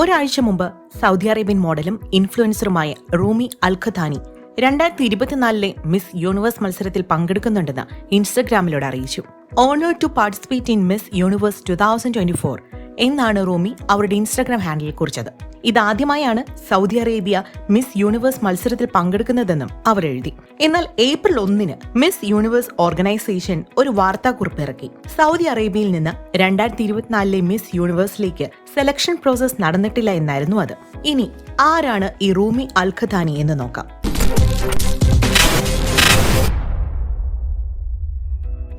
ഒരാഴ്ച മുമ്പ് Saudi Arabian മോഡലും ഇൻഫ്ലുവൻസറുമായ റൂമി അൽഖദാനി രണ്ടായിരത്തി ഇരുപത്തിനാലിലെ മിസ് യൂണിവേഴ്സ് മത്സരത്തിൽ പങ്കെടുക്കുന്നുണ്ടെന്ന് ഇൻസ്റ്റഗ്രാമിലൂടെ അറിയിച്ചു. Honour to participate in Miss Universe two thousand twenty four എന്നാണ് റൂമി അവരുടെ ഇൻസ്റ്റഗ്രാം ഹാൻഡിൽ കുറിച്ചത്. ഇതാദ്യമായാണ് സൗദി അറേബ്യ മിസ് യൂണിവേഴ്സ് മത്സരത്തിൽ പങ്കെടുക്കുന്നതെന്നും അവർ എഴുതി. എന്നാൽ ഏപ്രിൽ ഒന്നിന് മിസ് യൂണിവേഴ്സ് ഓർഗനൈസേഷൻ ഒരു വാർത്താക്കുറിപ്പ് ഇറക്കി. സൗദി അറേബ്യയിൽ നിന്ന് രണ്ടായിരത്തി ഇരുപത്തിനാലിലെ മിസ് യൂണിവേഴ്സിലേക്ക് സെലക്ഷൻ പ്രോസസ് നടന്നിട്ടില്ല എന്നായിരുന്നു അത്. ഇനി ആരാണ് ഈ റൂമി അൽഖദാനി എന്ന് നോക്കാം.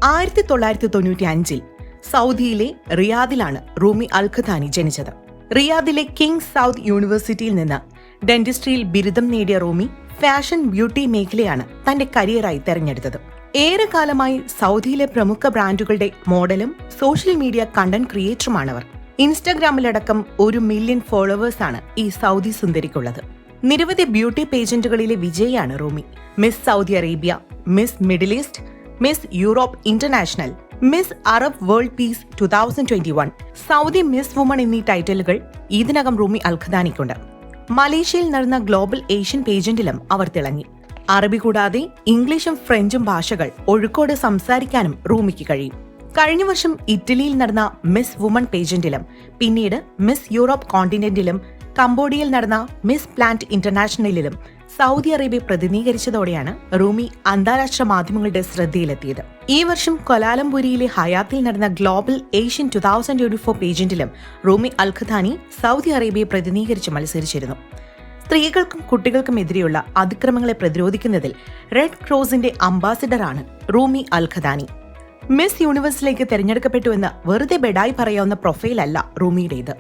ആയിരത്തി തൊള്ളായിരത്തി തൊണ്ണൂറ്റി അഞ്ചിൽ സൗദിയിലെ റിയാദിലാണ് റൂമി അൽഖത്താനി ജനിച്ചത്. റിയാദിലെ കിങ് സൗത്ത് യൂണിവേഴ്സിറ്റിയിൽ നിന്ന് ഡെന്റിസ്ട്രിയിൽ ബിരുദം നേടിയ റൂമി ഫാഷൻ ബ്യൂട്ടി മേഖലയാണ് തന്റെ കരിയറായി തെരഞ്ഞെടുത്തത്. ഏറെക്കാലമായി സൗദിയിലെ പ്രമുഖ ബ്രാൻഡുകളുടെ മോഡലും സോഷ്യൽ മീഡിയ കണ്ടന്റ് ക്രിയേറ്ററുമാണവർ. ഇൻസ്റ്റഗ്രാമിലടക്കം ഒരു മില്യൺ ഫോളോവേഴ്സാണ് ഈ സൗദി സുന്ദരിക്കുള്ളത്. നിരവധി ബ്യൂട്ടി പേജന്റുകളിലെ വിജയിയാണ് Rumy. Miss Saudi Arabia Miss Middle East Miss Europe International Miss Arab World Peace two thousand twenty one Saudi Miss Woman എന്നീ ടൈറ്റിലുകൾ ഇതിനകം റൂമി അൽഖദാനിക്കുണ്ട്. മലേഷ്യയിൽ നടന്ന ഗ്ലോബൽ ഏഷ്യൻ പേജന്റിലും അവർ തിളങ്ങി. അറബി കൂടാതെ ഇംഗ്ലീഷും ഫ്രഞ്ചും ഭാഷകൾ ഒഴുക്കോട് സംസാരിക്കാനും റൂമിക്ക് കഴിയും. കഴിഞ്ഞ വർഷം ഇറ്റലിയിൽ നടന്ന മിസ് വുമൺ പേജന്റിലും പിന്നീട് മിസ് യൂറോപ്പ് കോണ്ടിനെന്റിലും കംബോഡിയയിൽ നടന്ന മിസ് പ്ലാന്റ് ഇന്റർനാഷണലിലും സൗദി അറേബ്യ പ്രതിനിധീകരിച്ചതോടെയാണ് റൂമി അന്താരാഷ്ട്ര മാധ്യമങ്ങളുടെ ശ്രദ്ധയിലെത്തിയത്. ഈ വർഷം കൊലാലംപുരിയിലെ ഹയാത്തിൽ നടന്ന global Asian two thousand twenty four പേജന്റിലും Rumy Alqahtani Saudi അറേബ്യയെ പ്രതിനിധീകരിച്ച് മത്സരിച്ചിരുന്നു. സ്ത്രീകൾക്കും കുട്ടികൾക്കും എതിരെയുള്ള അതിക്രമങ്ങളെ പ്രതിരോധിക്കുന്നതിൽ റെഡ് ക്രോസിന്റെ അംബാസിഡറാണ് റൂമി അൽഖദാനി മിസ് യൂണിവേഴ്സിലേക്ക് തെരഞ്ഞെടുക്കപ്പെട്ടുവെന്ന് വെറുതെ ബെഡായി പറയാവുന്ന പ്രൊഫൈലല്ല റൂമിയുടേത്.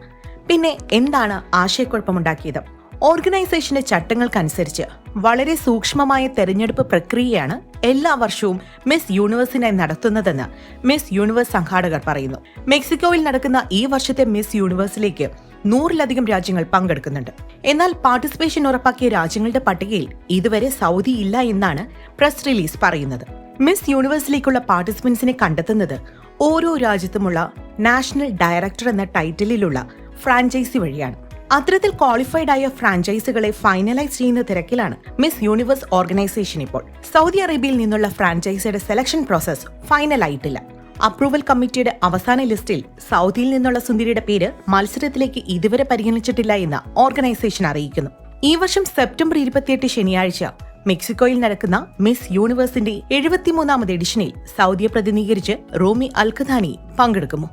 പിന്നെ എന്താണ് ആശയക്കുഴപ്പമുണ്ടാക്കിയത്? ഓർഗനൈസേഷന്റെ ചട്ടങ്ങൾക്കനുസരിച്ച് വളരെ സൂക്ഷ്മമായ തെരഞ്ഞെടുപ്പ് പ്രക്രിയയാണ് എല്ലാ വർഷവും മിസ് യൂണിവേഴ്സിനായി നടത്തുന്നതെന്ന് മിസ് യൂണിവേഴ്സ് സംഘാടകർ പറയുന്നു. മെക്സിക്കോയിൽ നടക്കുന്ന ഈ വർഷത്തെ മിസ് യൂണിവേഴ്സിലേക്ക് നൂറിലധികം രാജ്യങ്ങൾ പങ്കെടുക്കുന്നുണ്ട്. എന്നാൽ പാർട്ടിസിപ്പേഷൻ ഉറപ്പാക്കിയ രാജ്യങ്ങളുടെ പട്ടികയിൽ ഇതുവരെ സൗദി ഇല്ല എന്നാണ് പ്രസ് റിലീസ് പറയുന്നത്. മിസ് യൂണിവേഴ്സിലേക്കുള്ള പാർട്ടിസിപ്പൻസിനെ കണ്ടെത്തുന്നത് ഓരോ രാജ്യത്തുമുള്ള നാഷണൽ ഡയറക്ടർ എന്ന ടൈറ്റിലുള്ള ഫ്രാഞ്ചൈസി വഴിയാണ്. അത്തരത്തിൽ ക്വാളിഫൈഡ് ആയ ഫ്രാഞ്ചൈസികളെ ഫൈനലൈസ് ചെയ്യുന്ന തിരക്കിലാണ് മിസ് യൂണിവേഴ്സ് ഓർഗനൈസേഷൻ ഇപ്പോൾ. സൗദി അറേബ്യയിൽ നിന്നുള്ള ഫ്രാഞ്ചൈസിയുടെ സെലക്ഷൻ പ്രോസസ് ഫൈനൽ ആയിട്ടില്ല. അപ്രൂവൽ കമ്മിറ്റിയുടെ അവസാന ലിസ്റ്റിൽ സൗദിയിൽ നിന്നുള്ള സുന്ദരിയുടെ പേര് മത്സരത്തിലേക്ക് ഇതുവരെ പരിഗണിച്ചിട്ടില്ല എന്ന് ഓർഗനൈസേഷൻ അറിയിക്കുന്നു. ഈ വർഷം സെപ്റ്റംബർ ഇരുപത്തിയെട്ട് ശനിയാഴ്ച മെക്സിക്കോയിൽ നടക്കുന്ന മിസ് യൂണിവേഴ്സിന്റെ എഴുപത്തിമൂന്നാമത് എഡിഷനിൽ സൗദിയെ പ്രതിനിധീകരിച്ച് റോമി അൽഖദാനി പങ്കെടുക്കുമോ?